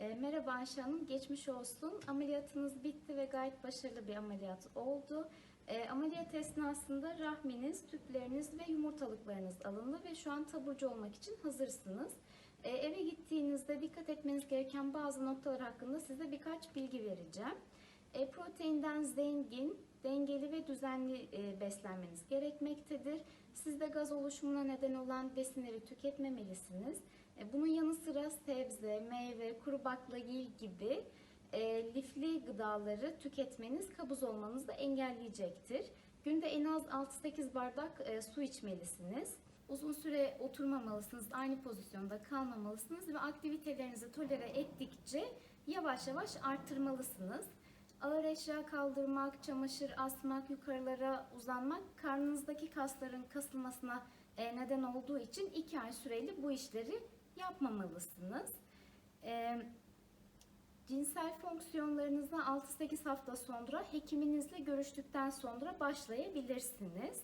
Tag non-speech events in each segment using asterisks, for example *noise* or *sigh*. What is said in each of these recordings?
E, merhaba Ayşe Hanım, geçmiş olsun. Ameliyatınız bitti ve gayet başarılı bir ameliyat oldu. E, ameliyat esnasında rahminiz, tüpleriniz ve yumurtalıklarınız alındı ve şu an taburcu olmak için hazırsınız. E, eve gittiğinizde dikkat etmeniz gereken bazı noktalar hakkında size birkaç bilgi vereceğim. E, proteinden zengin, dengeli ve düzenli e, beslenmeniz gerekmektedir. Sizde gaz oluşumuna neden olan besinleri tüketmemelisiniz. E, bunun yanı sıra sebze, meyve, kuru baklagil gibi e, lifli gıdaları tüketmeniz kabız olmanızı da engelleyecektir. Günde en az 6-8 bardak su içmelisiniz. Uzun süre oturmamalısınız, aynı pozisyonda kalmamalısınız ve aktivitelerinizi tolere ettikçe yavaş yavaş arttırmalısınız. Ağır eşya kaldırmak, çamaşır asmak, yukarılara uzanmak karnınızdaki kasların kasılmasına e, neden olduğu için 2 ay süreli bu işleri yapmamalısınız. E, cinsel fonksiyonlarınıza 6-8 hafta sonra hekiminizle görüştükten sonra başlayabilirsiniz.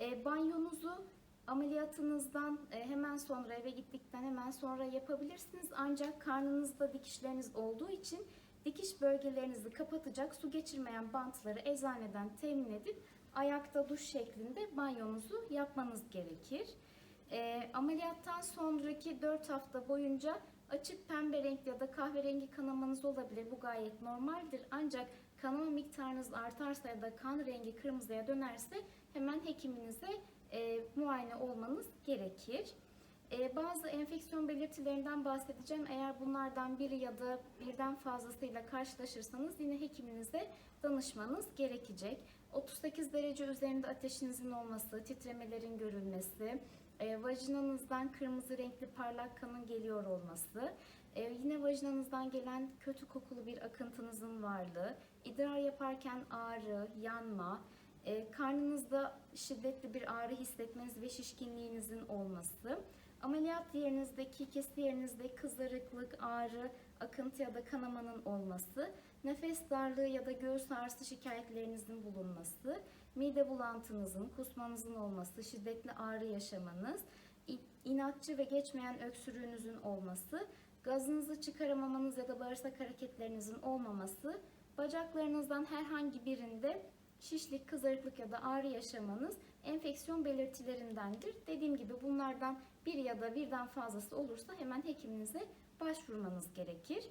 E, banyonuzu ameliyatınızdan hemen sonra eve gittikten hemen sonra yapabilirsiniz. Ancak karnınızda dikişleriniz olduğu için dikiş bölgelerinizi kapatacak su geçirmeyen bantları eczaneden temin edip ayakta duş şeklinde banyonuzu yapmanız gerekir. E, ameliyattan sonraki 4 hafta boyunca açık pembe renkli ya da kahverengi kanamanız olabilir. Bu gayet normaldir. Ancak kanama miktarınız artarsa ya da kan rengi kırmızıya dönerse hemen hekiminize e, muayene olmanız gerekir. E, bazı enfeksiyon belirtilerinden bahsedeceğim. Eğer bunlardan biri ya da birden fazlasıyla karşılaşırsanız yine hekiminize danışmanız gerekecek. 38 derece üzerinde ateşinizin olması, titremelerin görülmesi, e, vajinanızdan kırmızı renkli parlak kanın geliyor olması, e, yine vajinanızdan gelen kötü kokulu bir akıntınızın varlığı, idrar yaparken ağrı, yanma, e, karnınızda şiddetli bir ağrı hissetmeniz ve şişkinliğinizin olması, ameliyat yerinizdeki, kesi yerinizde kızarıklık, ağrı, akıntı ya da kanamanın olması, nefes darlığı ya da göğüs ağrısı şikayetlerinizin bulunması, mide bulantınızın, kusmanızın olması, şiddetli ağrı yaşamanız, inatçı ve geçmeyen öksürüğünüzün olması, gazınızı çıkaramamanız ya da bağırsak hareketlerinizin olmaması, bacaklarınızdan herhangi birinde şişlik, kızarıklık ya da ağrı yaşamanız enfeksiyon belirtilerindendir. Dediğim gibi bunlardan bir ya da birden fazlası olursa hemen hekiminize başvurmanız gerekir.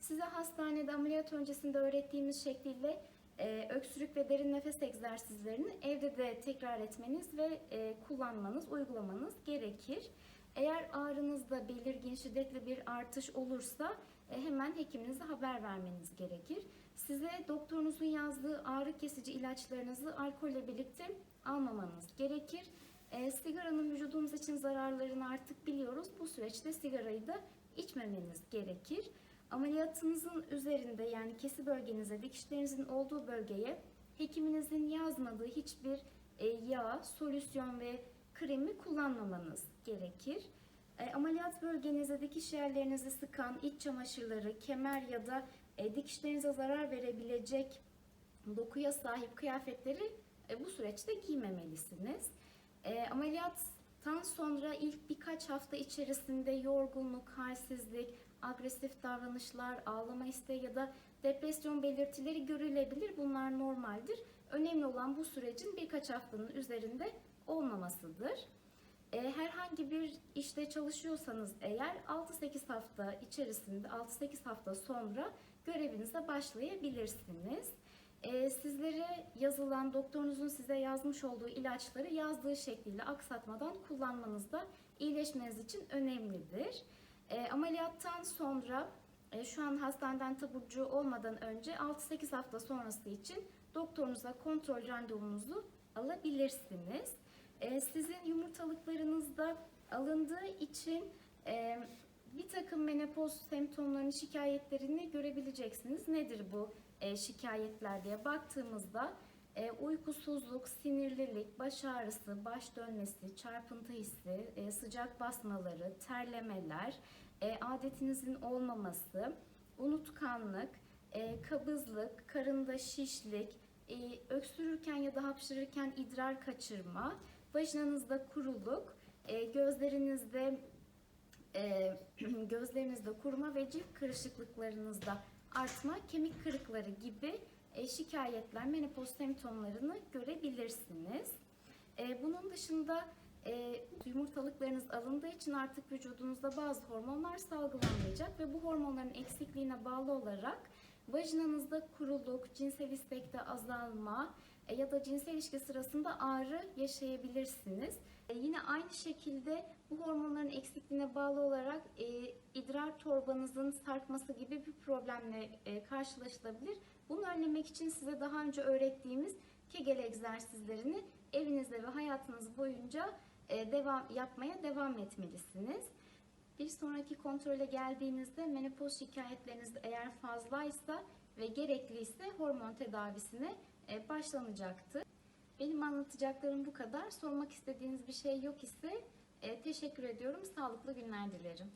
Size hastanede ameliyat öncesinde öğrettiğimiz şekliyle e, öksürük ve derin nefes egzersizlerini evde de tekrar etmeniz ve e, kullanmanız, uygulamanız gerekir. Eğer ağrınızda belirgin şiddetli bir artış olursa e, hemen hekiminize haber vermeniz gerekir. Size doktorunuzun yazdığı ağrı kesici ilaçlarınızı alkolle birlikte almamanız gerekir. E, sigaranın vücudumuz için zararlarını artık biliyoruz. Bu süreçte sigarayı da içmemeniz gerekir. Ameliyatınızın üzerinde yani kesi bölgenize, dikişlerinizin olduğu bölgeye hekiminizin yazmadığı hiçbir e, yağ, solüsyon ve kremi kullanmamanız gerekir. E, ameliyat bölgenize dikiş yerlerinizi sıkan iç çamaşırları, kemer ya da e, dikişlerinize zarar verebilecek dokuya sahip kıyafetleri e, bu süreçte giymemelisiniz. E, ameliyattan sonra ilk birkaç hafta içerisinde yorgunluk, halsizlik, agresif davranışlar, ağlama isteği ya da depresyon belirtileri görülebilir. Bunlar normaldir. Önemli olan bu sürecin birkaç haftanın üzerinde olmamasıdır. E, herhangi bir işte çalışıyorsanız eğer 6-8 hafta içerisinde 6-8 hafta sonra görevinize başlayabilirsiniz. E, sizlere yazılan doktorunuzun size yazmış olduğu ilaçları yazdığı şekliyle aksatmadan kullanmanız da iyileşmeniz için önemlidir. E, ameliyattan sonra şu an hastaneden taburcu olmadan önce 6-8 hafta sonrası için doktorunuza kontrol randevunuzu alabilirsiniz. E, sizin yumurtalıklarınızda alındığı için e, bir takım menopoz semptomlarını, şikayetlerini görebileceksiniz. Nedir bu e, şikayetler diye baktığımızda e, uykusuzluk, sinirlilik, baş ağrısı, baş dönmesi, çarpıntı hissi, sıcak basmaları, terlemeler, adetinizin olmaması, unutkanlık, kabızlık, karında şişlik, e, öksürürken ya da hapşırırken idrar kaçırma, vajinanızda kuruluk, e, gözlerinizde e, *clears throat* gözlerinizde kuruma ve cilt kırışıklıklarınızda artma, kemik kırıkları gibi e, şikayetler, menopoz semptomlarını görebilirsiniz. E, bunun dışında e, yumurtalıklarınız alındığı için artık vücudunuzda bazı hormonlar salgılanmayacak ve bu hormonların eksikliğine bağlı olarak vajinanızda kuruluk, cinsel istekte azalma e, ya da cinsel ilişki sırasında ağrı yaşayabilirsiniz. E, yine aynı şekilde bu hormonların eksikliğine bağlı olarak e, idrar torbanızın sarkması gibi bir problemle karşılaşılabilir. Bunu önlemek için size daha önce öğrettiğimiz Kegel egzersizlerini evinizde ve hayatınız boyunca devam yapmaya devam etmelisiniz. Bir sonraki kontrole geldiğinizde menopoz şikayetleriniz eğer fazlaysa ve gerekliyse hormon tedavisine e, başlanacaktır. Benim anlatacaklarım bu kadar. Sormak istediğiniz bir şey yok ise e, teşekkür ediyorum. Sağlıklı günler dilerim.